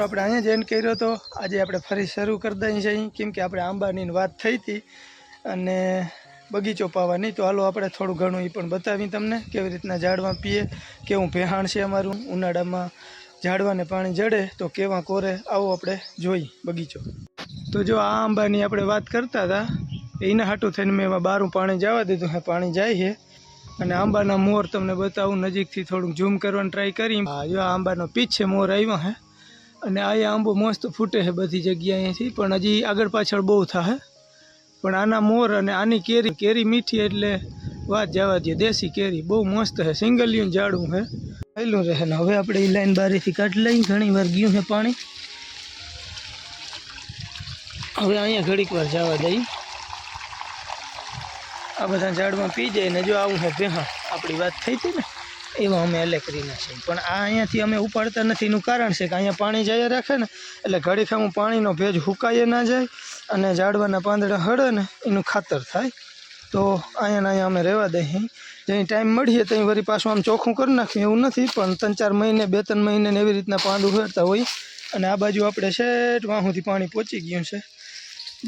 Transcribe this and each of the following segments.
મિત્રો, આપણે અહીંયા જ એન્ડ કર્યો હતો આજે આપણે ફરી શરૂ કરી દઈએ છીએ. કેમ કે આપણે આંબાની વાત થઈ હતી અને બગીચો પાવાની તો હાલો આપણે થોડું ઘણું એ પણ બતાવી તમને કેવી રીતના ઝાડવા પીએ, કેવું ભેહાણ છે અમારું, ઉનાળામાં ઝાડવાને પાણી જડે તો કેવા કોરે, આવો આપણે જોઈ બગીચો. તો જો આ આંબાની આપણે વાત કરતા હતા, એના હાટું થઈને મેં એમાં બારું પાણી જવા દીધું. હે, પાણી જાય છે. અને આંબાના મોર તમને બતાવું, નજીકથી થોડુંક ઝૂમ કરવાની ટ્રાય કરી. હા, જો આંબાનો પીછે મોર આવ્યો, હે. અને આ આંબો મસ્ત ફૂટે છે બધી જગ્યાએથી પણ હજી આગળ પાછળ બહુ થાય પણ આના મોર અને આની કેરી કેરી મીઠી એટલે વાત જવા દે. દેશી કેરી બહુ મસ્ત છે. સિંગલિયું જાડું છે. પહેલું રહે ને હવે આપણે એ લાઈન બારીથી કાઢી લઈ ઘણી વાર ગયું છે પાણી. હવે અહીંયા ઘડીક વાર જવા દઈ આ બધા ઝાડમાં પી જાય ને જો આવું છે ભેહા. આપણી વાત થઈ હતી ને? એવા અમે અલે કરી નાખીએ પણ આ અહીંયાથી અમે ઉપાડતા નથી. એનું કારણ છે કે અહીંયા પાણી જાય રાખે ને, એટલે ઘડી ખામું પાણીનો ભેજ હુકાઈએ ના જાય અને ઝાડવાના પાંદડા હળે ને, એનું ખાતર થાય. તો અહીંયા અહીંયા અમે રહેવા દઈએ જ્યાં ટાઈમ મળીએ ત્યાં વળી પાછું આમ ચોખ્ખું કરી નાખ્યું એવું નથી. પણ ત્રણ ચાર મહિને, બે ત્રણ મહિને એવી રીતના પાંદું ઉહેરતા હોય. અને આ બાજુ આપણે શેઠ વાહુંથી પાણી પહોંચી ગયું છે.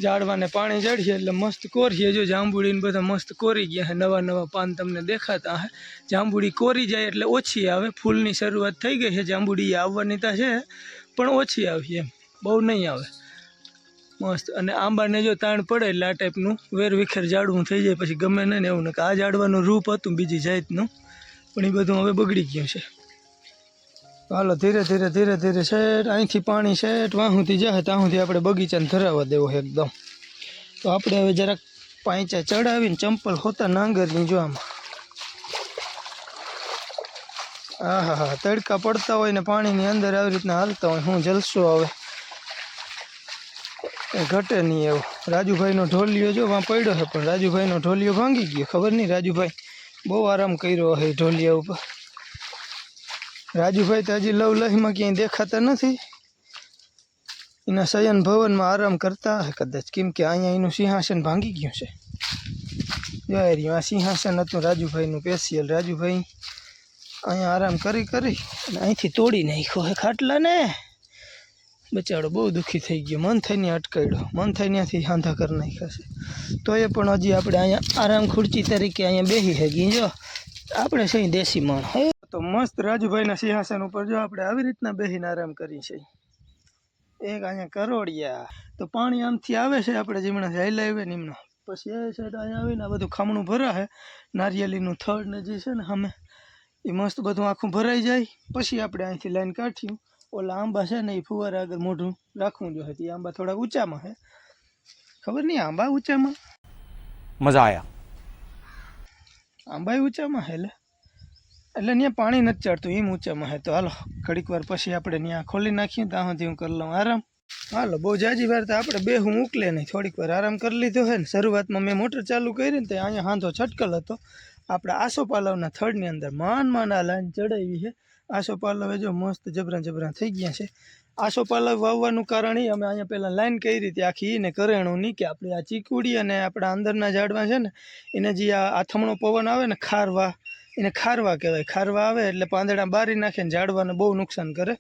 ઝાડવાને પાણી ચડીએ એટલે મસ્ત કોરીએ જો જાંબુડીને બધા મસ્ત કોરી ગયા છે નવા નવા પાન તમને દેખાતા હે. જાંબુડી કોરી જાય એટલે ઓછી આવે. ફૂલની શરૂઆત થઈ ગઈ છે, જાંબુડી આવવાની તો છે, પણ ઓછી આવી એમ. બહુ નહીં આવે. મસ્ત. અને આંબાને જો તાણ પડે એટલે આ ટાઈપનું વેર વિખેર ઝાડવું થઈ જાય. પછી ગમે નહીં ને એવું ને કે આ ઝાડવાનું રૂપ હતું બીજી જાતનું. પણ એ બધું હવે બગડી ગયું છે. હાલો, ધીરે ધીરે ધીરે ધીરે શેઠ, અહીંથી પાણી શેઠ, વાહુથી જાય ત્યાંથી આપણે બગીચાને ધરાવવા દેવો એકદમ. તો આપણે હવે જરાક પાંચા ચડાવીને ચંપલ હોતા નાંગરની જો આમાં. હા હા હા તડકા પડતા હોય ને પાણીની અંદર આવી રીતના હાલતા હોય, હું જલસો આવે એ ઘટે નહીં એવું. રાજુભાઈનો ઢોલિયો જો વાં પડ્યો છે પણ રાજુભાઈનો ઢોલિયો ભાંગી ગયો, ખબર નહીં? રાજુભાઈ બહુ આરામ કર્યો હે ઢોલિયા ઉપર. રાજુભાઈ તો હજી લવ લહીમાં ક્યાંય દેખાતા નથી. એના શયન ભવનમાં આરામ કરતા કદાચ. કેમ કે અહીંયા એનું સિંહાસન ભાંગી ગયું છે. આ સિંહાસન હતું રાજુભાઈનું પેશિયલ રાજુભાઈ અહીંયા આરામ કરી કરી અને અહીંથી તોડી નાખ્યો હે ખાટલાને. બચાડો બહુ દુઃખી થઈ ગયો. મન થઈને અટકાડ્યો મન થઈને ત્યાંથી હાંધા કરી નાખ્યા છે. તો એ પણ હજી આપણે અહીંયા આરામ ખુરચી તરીકે અહીંયા બેસી શકીએ જો, આપણે છે દેશી માણ તો મસ્ત રાજુભાઈના સિંહાસન ઉપર જો આપણે આવી રીતના બેસીને આરામ કરી છે એક અહીંયા કરોડિયા. તો પાણી આમથી આવે છે આપણે જીમણા હાઈલા આવે ને એમના. પછી એ સાઈડ અહીંયા આવીને આ બધું ખામણું ભરાશે નારિયેલીનું થડ ને જે છે ને અમે એ મસ્ત બધું આખું ભરાઈ જાય. પછી આપણે અહીંથી લાઈન કાઢ્યું ઓલા આંબા છે ને એ ફુવારા આગળ મોઢું રાખવું જોઈએ. એ આંબા થોડા ઊંચામાં છે ખબર નહીં આંબા ઊંચામાં? મજા આવ્યા આંબા ઊંચામાં હેલે એટલે ત્યાં પાણી નથી ચડતું એમ ઊંચામાં હે. તો હાલો, ઘડીક વાર પછી આપણે ત્યાં ખોલી નાખીએ, ત્યાં સુધી હું કરી લઉં આરામ. હાલો, બહુ જાજી વાર તો આપણે બે હું ઉકલે નહીં. થોડીક વાર આરામ કરી લીધો હે ને. શરૂઆતમાં મેં મોટર ચાલુ કરી ને તો અહીંયા હાંધો છટકલ હતો. આપણે આસોપાલવના થડની અંદર માન માન આ લાઈન ચડાવી છે આસોપાલવ જો મસ્ત જબરા જબરા થઈ ગયા છે. આસોપાલવ વાવવાનું કારણ એ અમે અહીંયા પહેલાં લાઈન કરી રીતે આખી એને કરેણું કે આપણે આ ચીકુડી અને આપણા અંદરના ઝાડવા છે ને, એને જે આ આથમણો પવન આવે ને, ખારવા એને ખારવા કહેવાય. ખારવા આવે એટલે પાંદડા બારી નાખે ને ઝાડવાને બહુ નુકસાન કરે.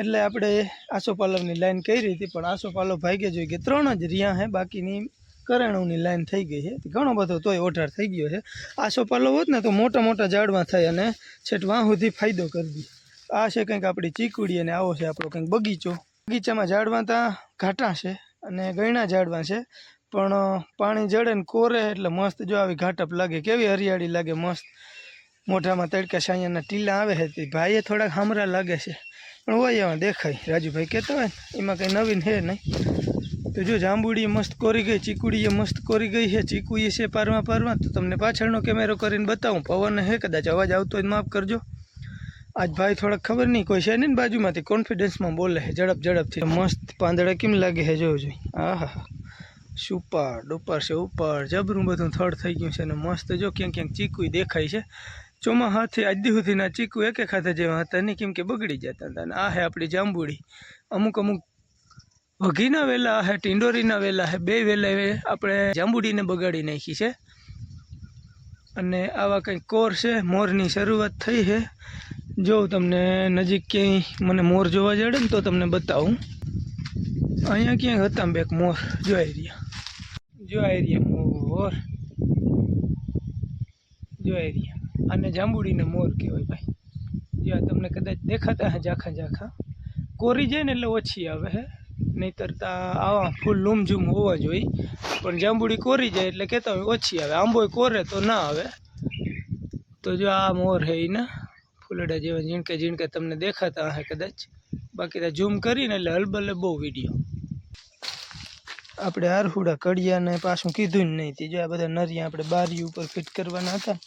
એટલે આપણે આસોપાલવની લાઈન કરી હતી, પણ આસોપાલવ ભાગે જોઈ કે ત્રણ જ રહ્યા હે, બાકીની કરણોની લાઈન થઈ ગઈ છે ઘણો બધો તોય ઓઢાર થઈ ગયો છે આસોપાલવ હોત ને તો મોટા મોટા ઝાડવા થાય અને છેટ વાં સુધી ફાયદો કરી દે. આ છે કંઈક આપણી ચીકુડી અને આવો છે આપણો કંઈક બગીચો. બગીચામાં ઝાડવા ત્યાં ઘાટા છે અને ગયણા ઝાડવા છે, પણ પાણી જડે ને કોરે એટલે મસ્ત જો આવી ઘાટપ લાગે. કેવી હરિયાળી લાગે મસ્ત. મોઢામાં તડકા સાયાના ટીલા આવે છે ભાઈએ થોડાક હામરા લાગે છે. પણ હોય એવા દેખાય. રાજુભાઈ કહેતા હોય એમાં કંઈ નવીન છે નહીં. તો જો જાંબુડી મસ્ત કોરી ગઈ, ચીકુડીએ મસ્ત કોરી ગઈ છે, ચીકુએ છે પારવા પારવા, તો તમને પાછળનો કેમેરો કરીને બતાવું. પવન હે કદાચ અવાજ આવતો હોય માફ કરજો. આજ ભાઈ થોડાક ખબર નહીં, કોઈ છે નહીં બાજુમાંથી, કોન્ફિડન્સમાં બોલે છે, ઝડપ ઝડપથી. મસ્ત પાંદડા કેમ લાગે છે, જોવું જોઈએ હા હા સુપાર ડુપાર છે, ઉપર, જબરું બધું થડ થઈ ગયું છે અને મસ્ત જો ક્યાંક ક્યાંક ચીકુય દેખાય છે. ચોમાસાથી આજ સુધીના ચીકુ એકે ખાતા જેવા હતા નહીં કેમ કે બગડી જતા હતા. અને આ હે આપણી જાંબુડી. અમુક અમુક વઘીના વેલા હે, ટીંડોરીના વેલા હે, બે વેલા આપણે જાંબુડીને બગાડી નાખી છે. અને આવા કંઈક કોર છે, મોરની શરૂઆત થઈ છે જો તમને નજીક ક્યાંય મને મોર જોવા જડે ને તો તમને બતાવું. અહીંયા ક્યાંક હતા બેક મોર જોઈ રહ્યા જોઈ રહ્યા મોર. જોઈ રહ્યા આને જાંબુડીને મોર કહેવાય ભાઈ. જો આ તમને કદાચ દેખાતા હે ઝાખા ઝાખા. કોરી જાય ને એટલે ઓછી આવે હે. નહીંતર આવા ફૂલ લૂમઝૂમ હોવા જોઈએ. પણ જાંબુડી કોરી જાય એટલે કહેતા હોય ઓછી આવે. આંબોય કોરે તો ના આવે. તો જો આ મોર હે ને ફૂલડા જેવા ઝીણકે ઝીણકે તમને દેખાતા હશે કદાચ. બાકી તો ઝૂમ કરીને એટલે હલબલે બહુ વીડિયો. આપણે આરહુડા કડિયાને પાછું કીધું જ નહીં. જો આ બધા નરિયા આપણે બારી ઉપર ફિટ કરવાના હતા.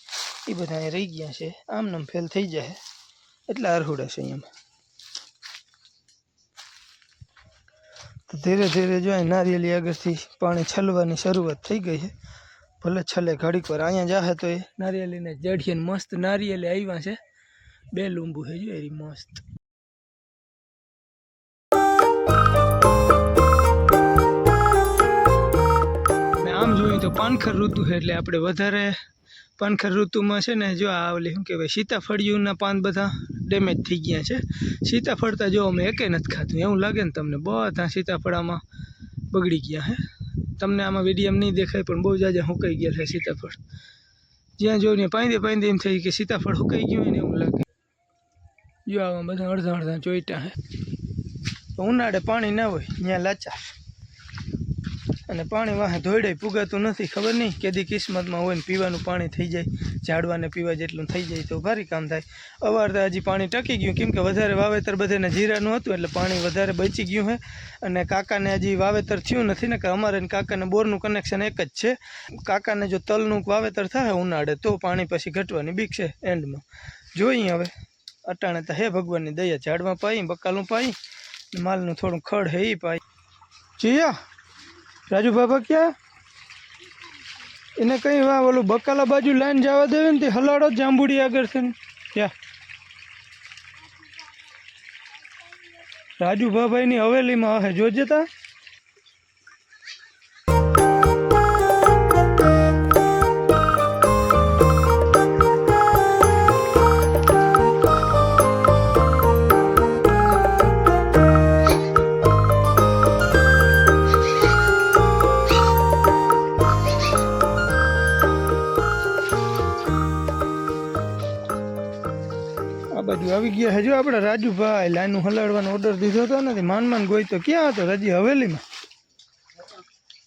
એ બધા અહીંયા રહી ગયા છે. આમ નામ ફેલ થઈ જાય એટલે આરહુડા છે અહીંયા તો ધીરે ધીરે જો નારિયેલી આગળથી પાણી છલવાની શરૂઆત થઈ ગઈ છે. ભલે છલે ઘડીક વાર અહીંયા જાહે તો એ નારિયેલીને જડીએ મસ્ત નારિયેલી આવ્યા છે. બે લીંબુ છે જો એરી મસ્ત. આમ જોઈએ તો પાનખર ઋતુ છે એટલે આપણે વધારે પાનખર ઋતુમાં છે ને જો આ ઓલી શું કહેવાય સીતાફળિયુંના પાન બધા ડેમેજ થઈ ગયા છે. સીતાફળ તો જો અમે એકે નથી ખાતું એવું લાગે ને તમને ત્યાં સીતાફળામાં બગડી ગયા હે. તમને આમાં વિડીયમ નહીં દેખાય, પણ બહુ જાજા હુંકાઈ ગયા છે સીતાફળ. જ્યાં જોઈને પાંદે પાંદે એમ થઈ કે સીતાફળ હુંકાઈ ગયું હોય ને એવું લાગે. જો આમાં બધા અડધા અડધા ચોઈટા હે. ઉનાળે પાણી ના હોય, ત્યાં લાચાર અને પાણી વાહે ધોઈડે પુગાતું નથી, ખબર નહીં? કેદી કિસ્મતમાં હોય ને પીવાનું પાણી થઈ જાય ઝાડવાને પીવા જેટલું થઈ જાય તો ભારી કામ થાય. અવારતા હજી પાણી ટકી ગયું, કેમ કે વધારે વાવેતર બધાને જીરાનું હતું એટલે પાણી વધારે બચી ગયું છે અને કાકાને હજી વાવેતર થયું નથી ને, કે અમારે કાકાને બોરનું કનેક્શન એક જ છે. કાકાને જો તલનું વાવેતર થાય ઉનાળે, તો પાણી પછી ઘટવાની બીક છે એન્ડમાં જોઈએ હવે. અટાણે તો હે ભગવાનની દયા ઝાડમાં પાઈ બકાલું પાઈ માલનું થોડું ખડ હે એ પાઈ. જીયા! રાજુ બાબા ક્યાં? એને કંઈ વા ઓલું બકાલા બાજુ લાઈન જવા દેવે ને તે હલાડો જાંબુડી આગળ છે ને. રાજુ બાબાઈની હવેલીમાં હવે જોજે તા. આવી ગયા હજુ આપણે રાજુભાઈ લાઈનું હલાડવાનો ઓર્ડર દીધો હતો નથી તે માન માન ગોઈ તો ક્યાં હતો? રાજી હવેલીમાં?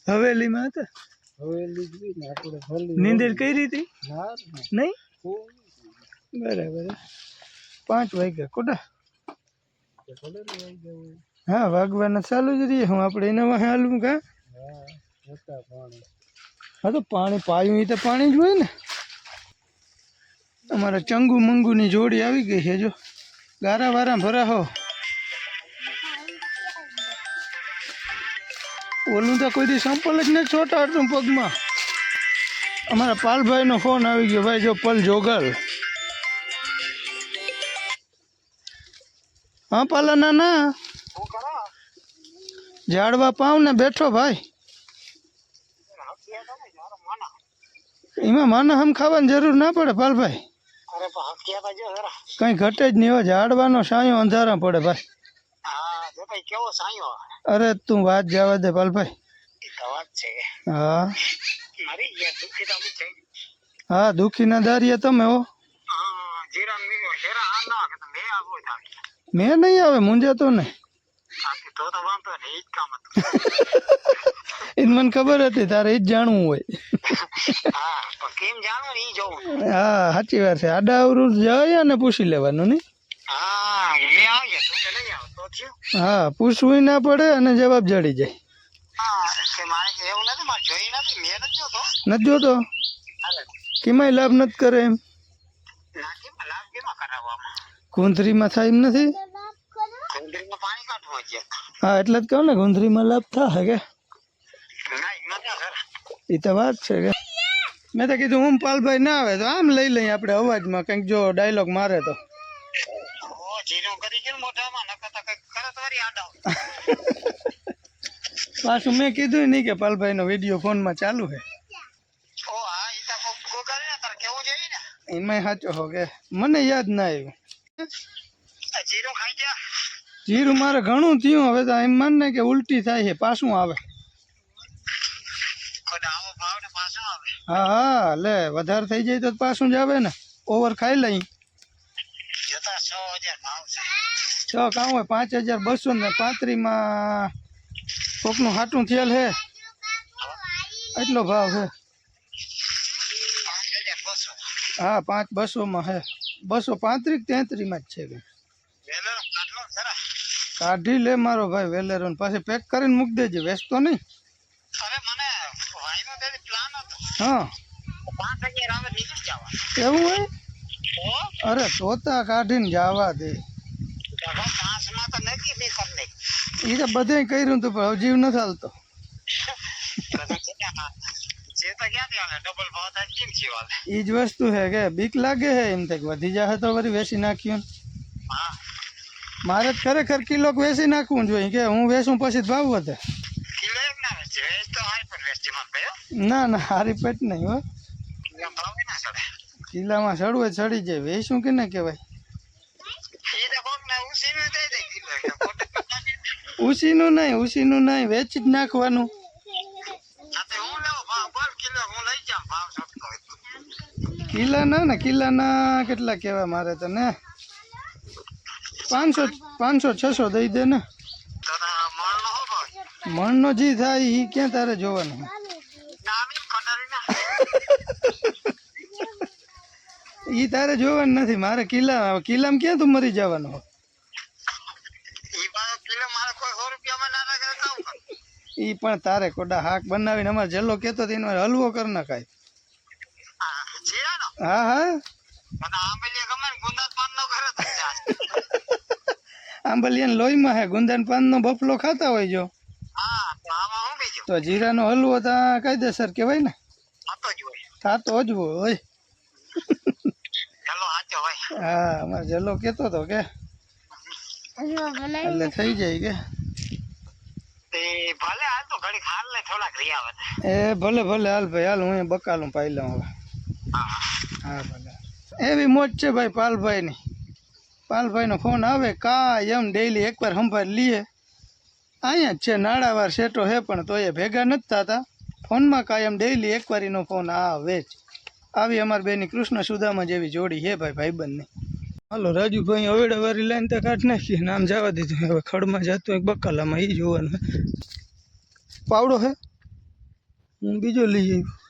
હવેલીમાં હતા? નીંદર કઈ રીતે નહીં? બરાબર. પાંચ વાગ્યા. કોટા હા વાગવાના ચાલુ જ રહીએ. હું આપણે એના વાહે હાલું કા? હા તો પાણી પાયું એ તો પાણી જ હોય ને. અમારા ચંગુ મંગુની જોડી આવી ગઈ છે, જો. ગારા વારા ભરા હો ઓલું તો કોઈ દી સંપલ જ નથી ચોટાડતું પગમાં. અમારા પાલભાઈનો ફોન આવી ગયો, ભાઈ જો પલ જોગલ. હા, પાલા ના ના ઝાડવા પાવ ને બેઠો ભાઈ. એમાં માના હમ ખાવાની જરૂર ના પડે, પાલભાઈ. કઈ ઘટે જ નહીં હોય ઝાડવાનો સાયો અંધારા પડે ભાઈ. અરે તું વાત જવા દે પાલભાઈ હા. તો હા દુઃખી ના દારીએ તમે હો. મેં નહીં આવે મુંજાતો ને. બાકી તો તો વાંધો ને ઈ જ કામ હતું. એને મને ખબર હતી તારે એ જ જાણવું હોય. હા પણ કેમ જાણો ને ઈ જોવું. હા સાચી વાત છે. આડા અવરું જાય અને પૂછી લેવાનું નહીં હા મેં તું તો થયું. હા પૂછવું ના પડે અને જવાબ જડી જાય. નથી જોતો. કેમાંય લાભ નથી કરે એમ? ના કેમ કેમાં ગુંથરીમાં થાય એમ નથી? હા એટલે જ કહું ને ગુંદરીમાં લાભ થાય કે? એમાં એ તો વાત છે કે? મેં તો કીધું હું પાલભાઈ ના આવે તો આમ લઈ લઈએ આપણે અવાજમાં કંઈક જો ડાયલોગ મારે તો. પાછું મેં કીધું નહીં કે પાલભાઈ નો વીડિયો ફોનમાં ચાલુ છે. એમાંય સાચો હો કે? મને યાદ ના આવ્યું. જીરું મારે ઘણું થયું. હવે તો એમ માન ને કે ઉલટી થાય છે પાછું આવે. હા હા લે વધારે થઈ જાય તો પાછું જ આવે ને. ઓવર ખાઈ લઈ. છ કામ હોય પાંચ હજાર બસો ને પાંત્રીસમાં કોકનું હાટું થયેલ છે. એટલો ભાવ બસો. હા પાંચ બસોમાં હે બસો પાંત્રીસ તેત્રીસમાં જ છે. કંઈ જરા કાઢી લે મારો ભાઈ વેલેરો ને પાછી પેક કરીને મૂકી દેજે વેચતો નહીં. અરે મને ભાઈનો તેની પ્લાન હતો. હા. પાંચ હજાર આવે નીકળી જવા એવું હોય? તો અરે તોતા કાઢીને જવા દે. ડબા પાંચમાં તો નક્કી નહીં કરી એ તો બધે કર્યું તું પણ હવે જીવ નથી હાલતો જે તો ક્યાંથી હાલે ડબલ ભાવ થાય કેમ છે હાલે એ જ વસ્તુ છે કે બીક લાગે છે એમ થાય કે વધી જાય તો વળી વેચી નાખ્યું. હા. મારે ખરેખર કિલો વેચી નાખવું જોઈએ કે હું વેચું પછી જ ભાવ વધે. ના ના હારી પેટ નહીં હો. કિલ્લામાં ચડવું ચડી જાય વેચું કે ના કહેવાય? ઉસીને નહીં ઉસીનું નહીં વેચી જ નાખવાનું. કિલ્લા ના ને કિલ્લા ને કેટલા કહેવાય મારે તને? પાંચસો પાંચસો છસો દઈ દે ને. મણનો જી થાય એ ક્યાં તારે જોવાનું? એ તારે જોવાનું નથી મારે કિલ્લા કિલ્લામાં ક્યાં તું મરી જવાનું? એ પણ તારે કોડા હાક બનાવીને અમારે જેલો કેતો હતો એનો હલવો કરી નાખાય. હા હા આંબલિયાન લોહીમાં હે ગુંદન પાનનો બફલો ખાતા હોય જો. હા તો આમાં હું બીજું? તો જીરાનો હલવો તો કાયદેસર કહેવાય ને. થતો જ હોય. હા અમારે જલો કેતો હતો કે. એટલે થઈ જાય કે. ભલે હાલ તો ઘડી હાલ ને થોડાક રિયા વધે એ ભલે ભલે હાલ ભાઈ હાલ હું બકાલું પાઈ લઉં હવે. હા ભલે. એવી મોજ છે ભાઈ પાલભાઈની. પાલભાઈનો ફોન આવે કાયમ ડેઈલી એકવાર સંભાળ લઈએ. અહીંયા જ છે, નાળાવાર સેટો હે પણ તો એ ભેગા નથી થતા. ફોનમાં કાયમ ડેઈલી એકવાર એનો ફોન આવે જ. આવી અમારી બેની કૃષ્ણ સુદામા જેવી જોડી હે ભાઈ, ભાઈબંધની. હાલો, રાજુભાઈ અવેડાવારી લાઈન તો કાઢ નાખીએ નામ જવા દીધું. હવે ખડમાં જતું એક બકાલામાં એ જોવાનું પાવડો હે? હું બીજો લઈ આવ્યો.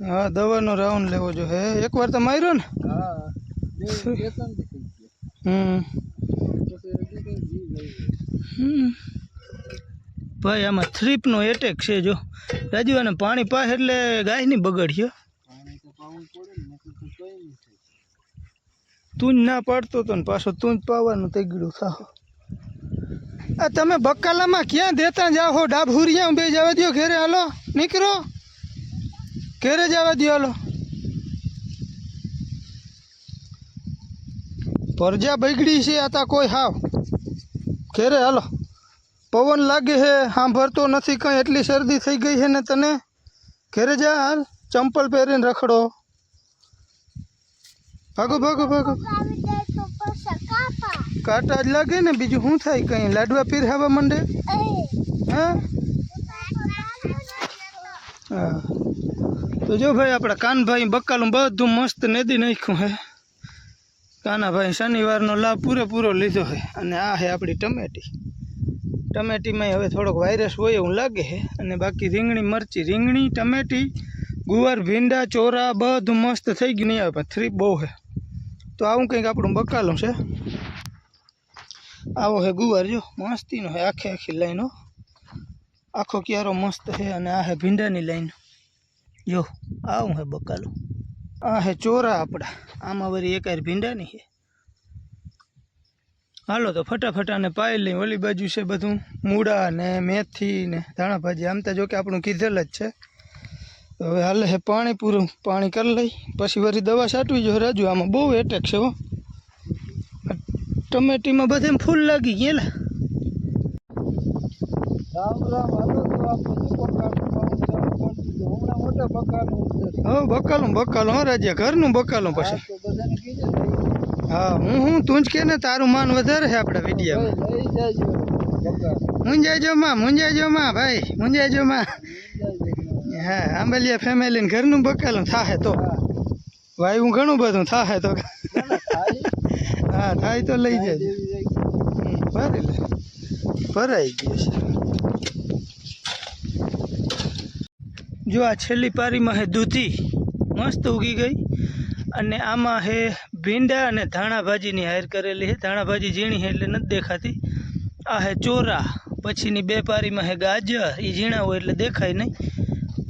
હા, દવાનો રાઉન્ડ લેવો જો હે. એકવાર તો માર્યો ને? હમ. ભાઈ, આમાં થ્રીપનો એટેક છે જો. રાજુ અને પાણી પાસે એટલે ગાય નહીં બગડ્યો તું જ ના પાડતો તો ને પાછો તું જ પાવાનું થઈ ગયું થાવ તમે બકાલામાં ક્યાં દેતા જાઓ ડાભુરિયા બે જવા દો ઘેરે હાલો. નીકળો. ઘેરે જવા દો હાલો. પરજા બગડી છે આતા કોઈ હાવ. ઘેરે હાલો. પવન લાગે છે સાંભળતો નથી કંઈ. એટલી શરદી થઈ ગઈ છે ને તને? ઘેરે જા, હાલ. ચંપલ પહેરીને રખડો. ભાગો ભાગો ભાગો. કાંટા જ લાગે ને, બીજું શું થાય કંઈ? લાડવા પીરહાવા માંડે? હા? હા. તો જો ભાઈ, આપણા કાનભાઈ બકાલું બધું મસ્ત નેદી નાખ્યું હે. કાનાભાઈ શનિવારનો લાભ પૂરેપૂરો લીધો છે અને આ હે આપણી ટમેટી. ટમેટીમાં હવે થોડોક વાયરસ હોય એવું લાગે છે અને બાકી રીંગણી, મરચી, રીંગણી, ટમેટી, ગુવાર, ભીંડા, ચોરા, બધું મસ્ત થઈ ગયું નહીં આવે પણ. થ્રી બહુ છે તો આવું કંઈક આપણું બકાલું છે. આવો હે ગુવાર, જો, મસ્તીનો હે, આખી આખી લાઈનો આખો ક્યારો મસ્ત છે અને આ હે ભીંડાની લાઈન જો, આવું હે બકાલું. આ હે ચોરા આપણા આમાં વળી એક ભીંડાની છે હાલો તો ફટાફટ આને પાઈ લઈ ઓલી બાજુ છે બધું. મૂળા ને મેથી ને ધાણા ભાજી આમ તો જો કે આપણું કીધેલ જ છે. હવે હાલે હે પાણી પૂરું પાણી કરી લઈ. પછી વળી દવા છાંટવી જો રાજુ, આમાં બહુ એટેક છે હો. ટમેટીમાં બધે ફૂલ લાગી ગયેલા હો, બકાલું બકાલું, હો રાજા, ઘરનું બકાલું પછી. હા, હું હું તું કે ને, તારું માન વધારે છે આપણા વિડીયોમાં. મુંજાજો માં મુંજાજો માં, ભાઈ મુંજાજો માં. હા, આંબલિયા ફેમિલી ઘરનું બકાલું થાહે તો. ભાઈ હું ઘણું બધું થાહે તો. હા થાય તો લઈ જજો. ભરી લે. ભરાઈ ગયું છે. જો આ છેલ્લી પારીમાં હે દૂધી મસ્ત ઉગી ગઈ. અને આમાં હે ભીંડા અને ધાણા ભાજીની હાયર કરેલી છે ધાણા ભાજી ઝીણી છે એટલે નથી દેખાતી. આ હે ચોરા પછીની બે પારીમાં હે ગાજર. એ ઝીણા હોય એટલે દેખાય નહીં.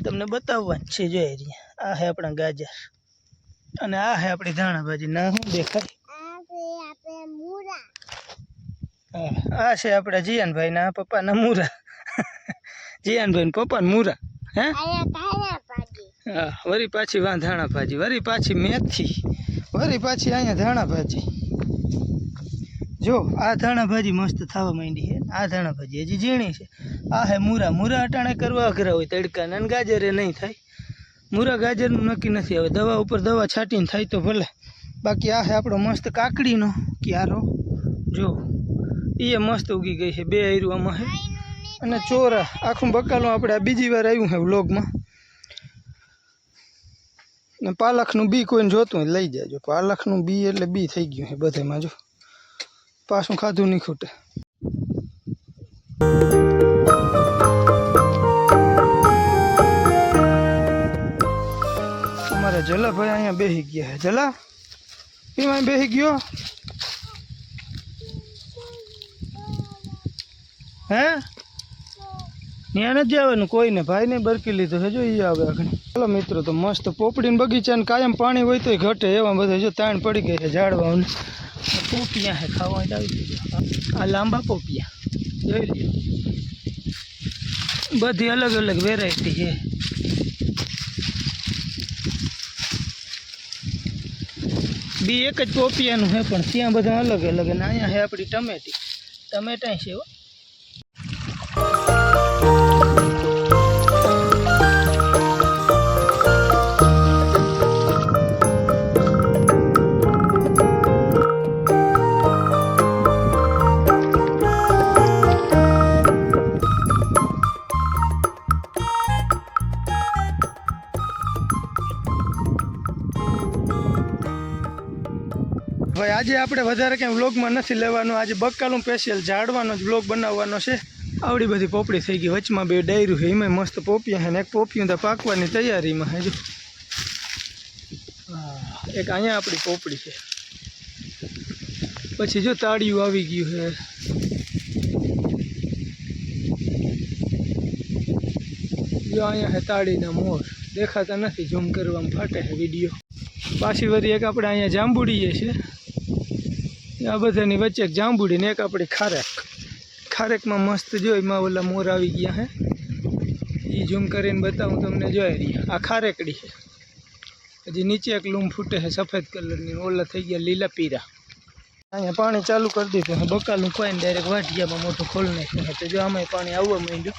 તમને બતાવવાનું છે જોઈ રહ્યા. આ હે આપણા ગાજર. અને આ હે આપણી ધાણા ભાજી. ના શું દેખાય હા, આ છે આપણા જીયાનભાઈ ના પપ્પાના મૂરા. જીયાનભાઈ પપ્પાના મૂરા. હે? હા, વરી પાછી વાં ધાણા ભાજી વરી પાછી મેથી, વરી પાછી અહીંયા ધાણા ભાજી જો, આ ધાણા ભાજી મસ્ત થવા માંડી છે. આ ધાણા ભાજી હજી ઝીણી છે. આ હે મૂરા. મૂરા અટાણે કરવા અઘરા હોય તડકા અને ગાજરે નહીં થાય. મૂરા ગાજરનું નક્કી નથી હવે દવા ઉપર દવા છાંટીને થાય તો ભલે. બાકી આ હે આપણો મસ્ત કાકડીનો ક્યારો. જો એ મસ્ત ઉગી ગઈ છે બે આયરું આમાં છે અને ચોરા આખું બકાલું આપણે આ બીજી વાર આવ્યું છે વ્લોગમાં. ને પાલખનું બી કોઈને જોતું હોય લઈ જાજો. પાલખનું બી એટલે બી થઈ ગયું છે બધેમાં જો. પાછું ખાધું નહીં ખૂટે. અમારા જલાભાઈ અહીંયા બેસી ગયા છે જલા એમાં બેસી ગયો? હે? ત્યાં નથી આવવાનું, કોઈને. ભાઈને બરકી લીધો છે. જો એ આવે આગળ. ચાલો મિત્રો, તો મસ્ત પોપડીને બગીચાને કાયમ પાણી હોય તોય ઘટે એવા બધા જો તાણ પડી ગઈ છે ઝાડવાઓને પોપિયા છે ખાવા આવી આ લાંબા પોપિયા. જોઈ લ્યો. બધી અલગ અલગ વેરાયટી છે. બી એક જ પોપિયાનું છે, પણ ત્યાં બધા અલગ અલગ અને અહીંયા છે આપણી ટમેટી. ટમેટા છે ભાઈ આજે આપણે વધારે કંઈ વ્લોગમાં નથી લેવાનું. આજે બક્કાલું સ્પેશિયલ ઝાડવાનો જ વ્લોગ બનાવવાનો છે. આવડી બધી પોપડી થઈ ગઈ. વચમાં બે ડાયરું છે. એમાં મસ્ત પોપિયા છે ને એક પોપિયું તો પાકવાની તૈયારીમાં હજુ એક અહીંયા આપણી પોપડી છે. પછી જો તાળિયું આવી ગયું છે. જો અહીંયા છે તાળીના મોર. દેખાતા નથી. ઝૂમ કરવામાં ફાટે છે વીડિયો. પાછી વળી એક આપણે અહીંયા જાંબુડીએ છે. આ બધાની વચ્ચે એક જાંબુડી ને એક આપણી ખારેક. ખારેકમાં મસ્ત જો એમાં ઓલા મોર આવી ગયા હે. એ ઝૂમ કરીને બતાવું તમને જોઈ રહ્યા આ ખારેકડી છે. હજી નીચે એક લૂમ ફૂટે છે સફેદ કલરની ઓલા થઈ ગયા લીલા પીરા અહીંયા પાણી ચાલુ કરી દીધું છે. બકાલું કોઈને ડાયરેક્ટ વાટિયામાં મોટું ખોલ નાખ્યું છે. તો જો આમાં પાણી આવવા માંડ્યું.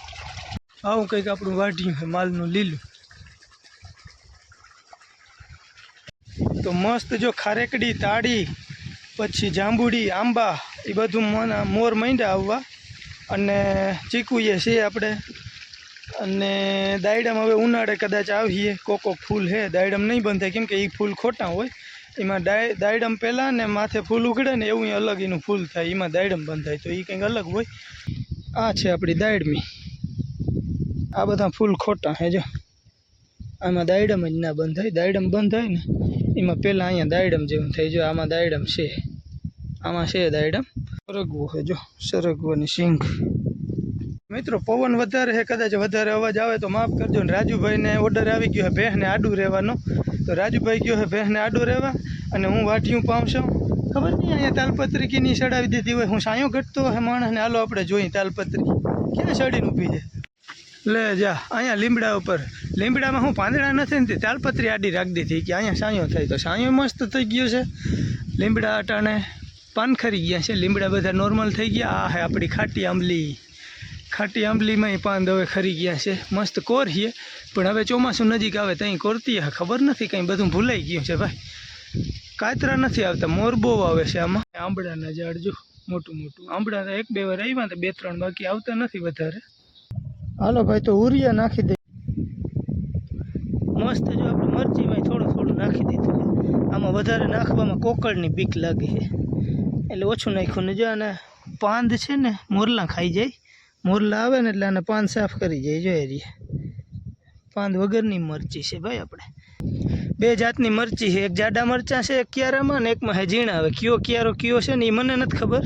આવું કંઈક આપણું વાટિયું છે, માલનું લીલું. તો મસ્ત જો ખારેકડી, તાળી પછી જાંબુડી, આંબા, એ બધું મને મોર માંડ્યા આવવા. અને ચીકુએ છે આપણે. અને દાયડમ હવે ઉનાળે કદાચ આવીએ. કોક ફૂલ છે દાયડમ નહીં બંધાય. કેમ કે એ ફૂલ ખોટા હોય. એમાં ડાય, દાયડમ પહેલાં ને માથે ફૂલ ઉગડે ને એવું અલગ એનું ફૂલ થાય. એમાં દાયડમ બંધ થાય તો એ કંઈક અલગ હોય. આ છે આપણી દાયડમી. આ બધા ફૂલ ખોટા હે જો. આમાં દાયડમ જ ના બંધાય. દાયડમ બંધ થાય ને એમાં પહેલાં અહીંયા દાયડમ જેવું થઈ જાય આમાં દાયડમ છે. આમાં છે દાયડમ? સરગવો છે, જો. સરગવાની સિંગ મિત્રો, પવન વધારે છે, કદાચ વધારે અવાજ આવે તો માફ કરજો. ને રાજુભાઈને ઓર્ડર આવી ગયો છે, ભેંસને આડું રહેવાનો. તો રાજુભાઈ ગયો છે, ભેંસને આડું રહેવા. અને હું વાટિયું પામશો. ખબર નહીં, અહીંયા તાલપત્રી કીની ચડાવી દીધી હોય. હું સાયો ઘટતો હે માણસને. હાલો, આપણે જોઈએ તાલપત્રી. ક્યાં સડીને ઊભી છે? લે જા, અહીંયા લીમડા ઉપર. લીમડામાં હું પાંદડા નથી ને તાલપત્રી આડી રાખી દીધી કે અહીંયા સાંયો થાય તો સાંયો મસ્ત થઈ ગયો છે. લીમડા અટાણે પાનખરી ગયા છે. લીમડા બધા નોર્મલ થઈ ગયા. આ હે આપણી ખાટી આંબલી. ખાટી આંબલીમાં પાન હવે ખરી ગયા છે. મસ્ત કોરીએ પણ હવે ચોમાસું નજીક આવે ત્યાં કોરતી ખબર નથી કંઈ બધું ભૂલાઈ ગયું છે ભાઈ. કાતરા નથી આવતા. મોર બહુ આવે છે આમાં. આંબળાના ઝાડ જો, મોટું મોટું. આંબળા એક બે વાર આવ્યા તો બે ત્રણ બાકી આવતા નથી વધારે. હાલો ભાઈ, તો ઉરિયા નાખી દે. મસ્ત જો આપણે મરચીમાં થોડું થોડું નાખી દીધું. આમાં વધારે નાખવામાં કોકળની બીક લાગે છે. એટલે ઓછું નાખ્યું. ને જો આને પાંદ છે ને, મોરલા ખાઈ જાય. મોરલા આવે ને એટલે આને પાંદ સાફ કરી જાય. જો એ રહી પાંદ વગરની મરચી છે ભાઈ આપણે. બે જાતની મરચી છે. એક જાડા મરચાં છે, એક ક્યારામાં ને એકમાં હે ઝીણા. આવે કયો ક્યારો કયો છે ને એ મને નથી ખબર.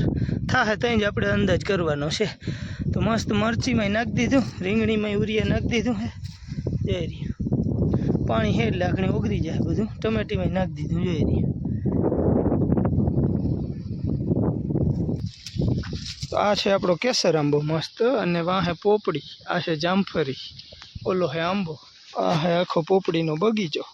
થાય ત્યાં જ આપણે અંદાજ કરવાનો છે. તો મસ્ત મરચીમાં નાખી દીધું રીંગણીમાં ઉરિયા નાખી દીધું હે. જય રહ્યું પાણી હે એટલે આખણે જાય બધું. ટમેટીમાં નાખી દીધું જોઈ રહ્યું તો આ છે આપણો કેસર આંબો મસ્ત અને વાહે પોપડી. આ છે જામફળી ઓલો હે આંબો. આ હે આખો પોપડીનો બગીચો.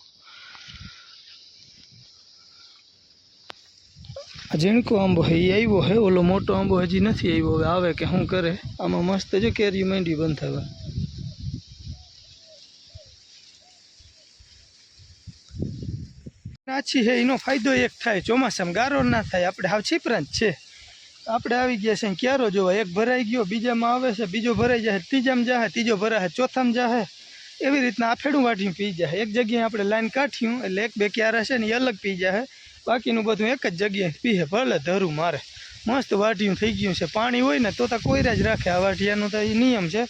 આ ઝીણકો આંબો હે એ આવ્યો હે, ઓલો મોટો આંબો હજી નથી આવ્યો. હવે આવે કે શું કરે? આમાં મસ્ત જો કેરી માંડી બંધ થવા નાચી હે, એનો ફાયદો એક થાય, ચોમાસામાં ગારો ના થાય. આપણે હાવ છીપરાંત છે. આપણે આવી ગયા છે ક્યારો જોવા? એક ભરાઈ ગયો, બીજામાં આવે છે, બીજો ભરાઈ જાય ત્રીજામાં જાહે, ત્રીજો ભરાય ચોથામાં જાહે. એવી રીતના આફેડું ફેડું વાટીને પી જાય એક જગ્યાએ આપણે લાઈન કાઢ્યું, એટલે એક બે ક્યારા છે ને એ અલગ પી જાય બાકીનું બધું એક જ જગ્યાએ પીએ ભલે ધરું મારે. મસ્ત વાટિયું થઈ ગયું છે. પાણી હોય ને તો તો કોયરા જ રાખે. આ વાટિયાનું તો એ નિયમ છે.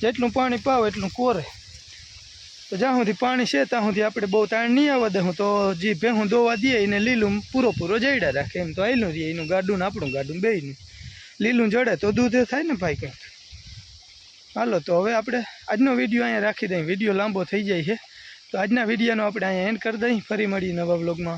જેટલું પાણી પાવ એટલું કોરે. તો જ્યાં સુધી પાણી છે ત્યાં સુધી આપણે બહુ તાણ નહીં આવવા દઉં તો જે ભેહું દોવા દઈએ એને લીલું પૂરો જઈડા રાખે. એમ તો આયલું રહીએ એનું ગાડું ને આપણું ગાડું બેયનું. લીલું જડે તો દૂધ થાય ને ભાઈ કંઈક. હાલો, તો હવે આપણે આજનો વીડિયો અહીંયા રાખી દઈએ. વીડિયો લાંબો થઈ જાય છે. તો આજના વિડીયોનો આપણે અહીંયા એન્ડ કરી દઈએ. ફરી મળીએ નવા બ્લોગમાં